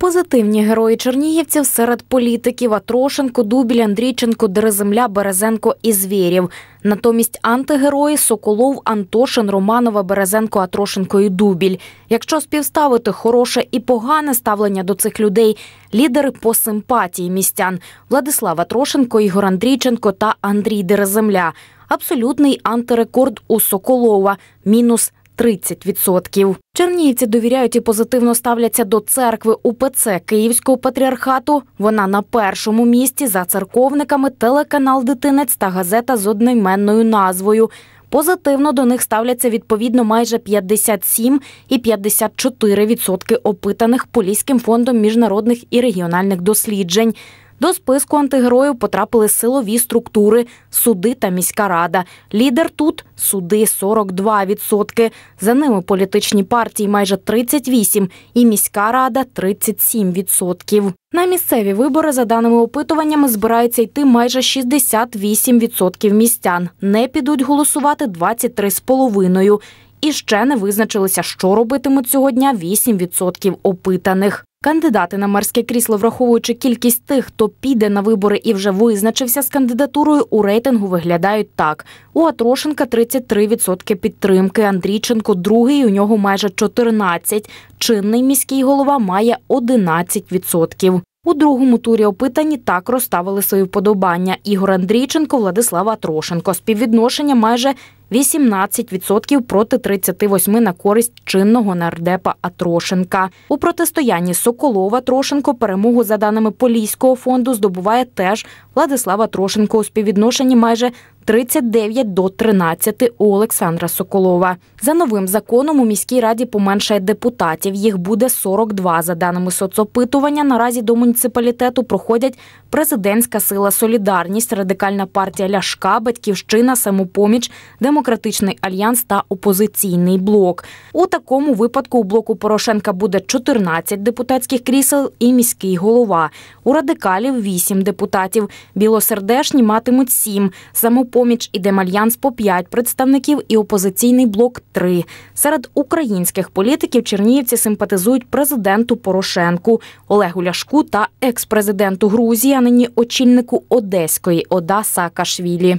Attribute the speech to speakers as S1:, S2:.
S1: Позитивні герої чернігівців серед політиків Атрошенко, Дубіль, Андрійченко, Дереземля, Березенко і Звєрів. Натомість антигерої Соколов, Антошин, Романова, Березенко, Атрошенко і Дубіль. Якщо співставити хороше і погане ставлення до цих людей, лідери по симпатії містян Владислав Атрошенко, Ігор Андрійченко та Андрій Дереземля. Абсолютний антирекорд у Соколова мінус 30%. Чернігівці довіряють і позитивно ставляться до церкви УПЦ Київського патріархату. Вона на першому місці за церковниками, телеканал Дитинець та газета з одноіменною назвою. Позитивно до них ставляться відповідно майже 57 і 54% опитаних Поліським фондом міжнародних і регіональних досліджень. До списку антигероїв потрапили силові структури, суди та міська рада. Лідер тут суди 42%. За ними політичні партії майже 38% і міська рада 37%. На місцеві вибори, за даними опитуваннями, збирається йти майже 68% містян. Не підуть голосувати 23,5%. І ще не визначилися, що робитимуть цього дня 8% опитаних. Кандидати на мерське крісло, враховуючи кількість тих, хто піде на вибори і вже визначився з кандидатурою, у рейтингу виглядають так: у Атрошенка 33% підтримки, Андрійченко другий, у нього майже 14%, Чинний міський голова має 11%. У другому турі опитані так розставили свої вподобання. Ігор Андрійченко, Владислава Трошенко. Співвідношення майже 18% проти 38% на користь чинного нардепа Атрошенка. У протистоянні Соколова Трошенко перемогу за даними Поліського фонду здобуває теж Владислава Трошенко у співвідношенні майже 39 до 13 у Олександра Соколова. За новим законом у міській раді поменшає депутатів. Їх буде 42. За даними соцопитування, наразі до муніципалітету проходять президентська сила Солідарність, радикальна партія Ляшка, Батьківщина, Самопоміч, Демократичний альянс та опозиційний блок. У такому випадку у блоку Порошенка буде 14 депутатських крісел і міський голова. У радикалів 8 депутатів. Білосердешні матимуть 7. Самопоміч і Демальянс по 5 представників і опозиційний блок 3. Серед українських політиків чернігівці симпатизують президенту Порошенку, Олегу Ляшку та екс-президенту Грузії, а нині очільнику Одеської Ода Саакашвілі.